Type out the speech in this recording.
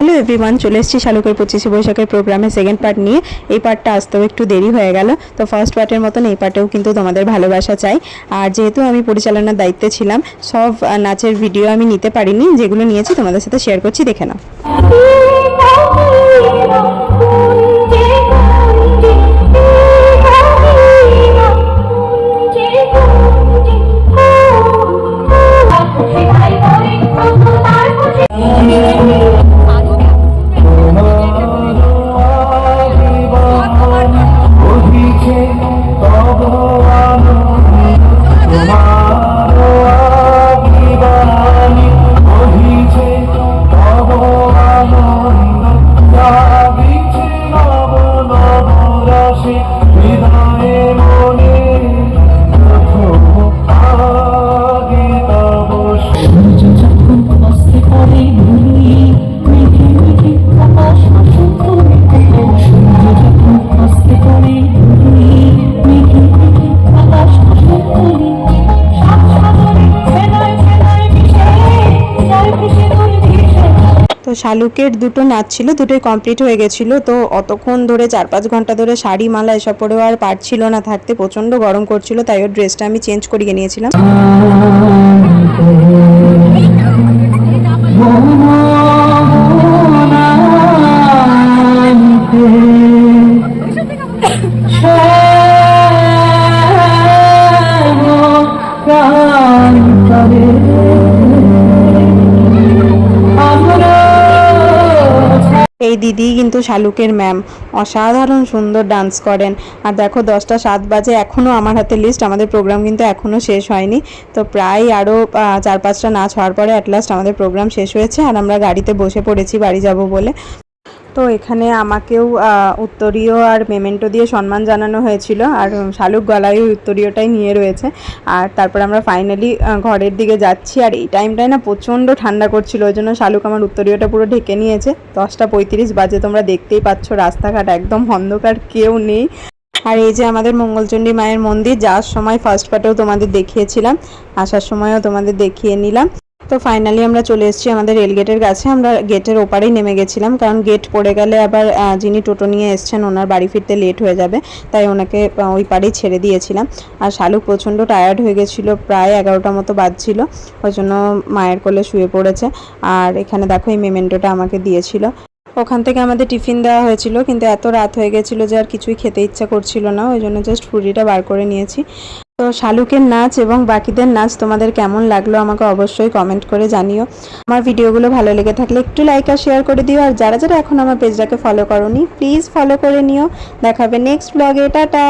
Hello everyone চলে এসেছি শালুকের পঁচিশে বৈশাখের প্রোগ্রামে সেকেন্ড পার্ট নিয়ে। এই পার্টটা আসতেও একটু দেরি হয়ে গেল। তো ফার্স্ট পার্টের মতন এই পার্টেও কিন্তু তোমাদের ভালোবাসা চাই। আর যেহেতু আমি পরিচালনার দায়িত্বে ছিলাম, সব নাচের ভিডিও আমি নিতে পারিনি, যেগুলো নিয়েছি তোমাদের সাথে শেয়ার করছি, দেখে নাও। বহিছে তো শালুকের দুটো নাচ ছিল দুটোই কমপ্লিট হয়ে গেছিল। তো অতক্ষণ ধরে চার পাঁচ ঘণ্টা ধরে শাড়ি মালা এসব পরেও আর পারছিল না থাকতে প্রচণ্ড গরম করছিল তাই ওর ড্রেসটা আমি চেঞ্জ করিয়ে নিয়েছিলাম। এই দিদি কিন্তু শালুকের ম্যাম অসাধারণ সুন্দর ডান্স করেন। আর দেখো, দশটা সাত বাজে এখনও আমার হাতে লিস্ট আমাদের প্রোগ্রাম কিন্তু এখনও শেষ হয়নি। তো প্রায় আরও চার পাঁচটা নাচ হওয়ার পরে অ্যাট লাস্ট আমাদের প্রোগ্রাম শেষ হয়েছে, আর আমরা গাড়িতে বসে পড়েছি, বাড়ি যাব বলে। তো এখানে আমাকেও উত্তরীয় আর মেমেন্টো দিয়ে সম্মান জানানো হয়েছিল। আর শালুক গলায় উত্তরীয়টাই নিয়ে রয়েছে। আর তারপর আমরা ফাইনালি ঘরের দিকে যাচ্ছি। আর এই টাইমটায় না প্রচণ্ড ঠান্ডা করছিল। ওই জন্য শালুক আমার উত্তরীয়টা পুরো ঢেকে নিয়েছে। দশটা পঁয়ত্রিশ বাজে। তোমরা দেখতেই পাচ্ছ রাস্তাঘাট একদম অন্ধকার, কেউ নেই। আর এই যে আমাদের মঙ্গলচণ্ডী মায়ের মন্দির, যাওয়ার সময় ফার্স্ট পার্টেও তোমাদের দেখিয়েছিলাম। আসার সময়ও তোমাদের দেখিয়ে নিলাম। তো ফাইনালি আমরা চলে এসেছি আমাদের রেলগেটের কাছে। আমরা গেটের ওপারেই নেমে গেছিলাম, কারণ গেট পড়ে গেলে আবার যিনি টোটো নিয়ে এসছেন, ওনার বাড়ি ফিরতে লেট হয়ে যাবে, তাই ওনাকে ওই পাড়েই ছেড়ে দিয়েছিলাম। আর শালুক প্রচণ্ড টায়ার্ড হয়ে গেছিল, প্রায় এগারোটা মতো বাজছিল, ওই জন্য মায়ের কোলে শুয়ে পড়েছে। আর এখানে দেখো, এই মেমেন্টোটা আমাকে দিয়েছিল। ওখান থেকে আমাদের টিফিন দেওয়া হয়েছিল, কিন্তু এত রাত হয়ে গেছিল যে আর কিছুই খেতে ইচ্ছা করছিল না, ওই জন্য জাস্ট ফুরিটা বার করে নিয়েছি। তো শালুকের নাচ এবং বাকিদের নাচ তোমাদের কেমন লাগল আমাকে অবশ্যই কমেন্ট করে জানিও। আমার ভিডিওগুলো ভালো লেগে থাকলে একটু লাইক আর শেয়ার করে দিও। আর যারা যারা এখন আমার পেজটাকে ফলো করনি প্লিজ ফলো করে নিও। দেখাবে নেক্সট ব্লগে টাটা!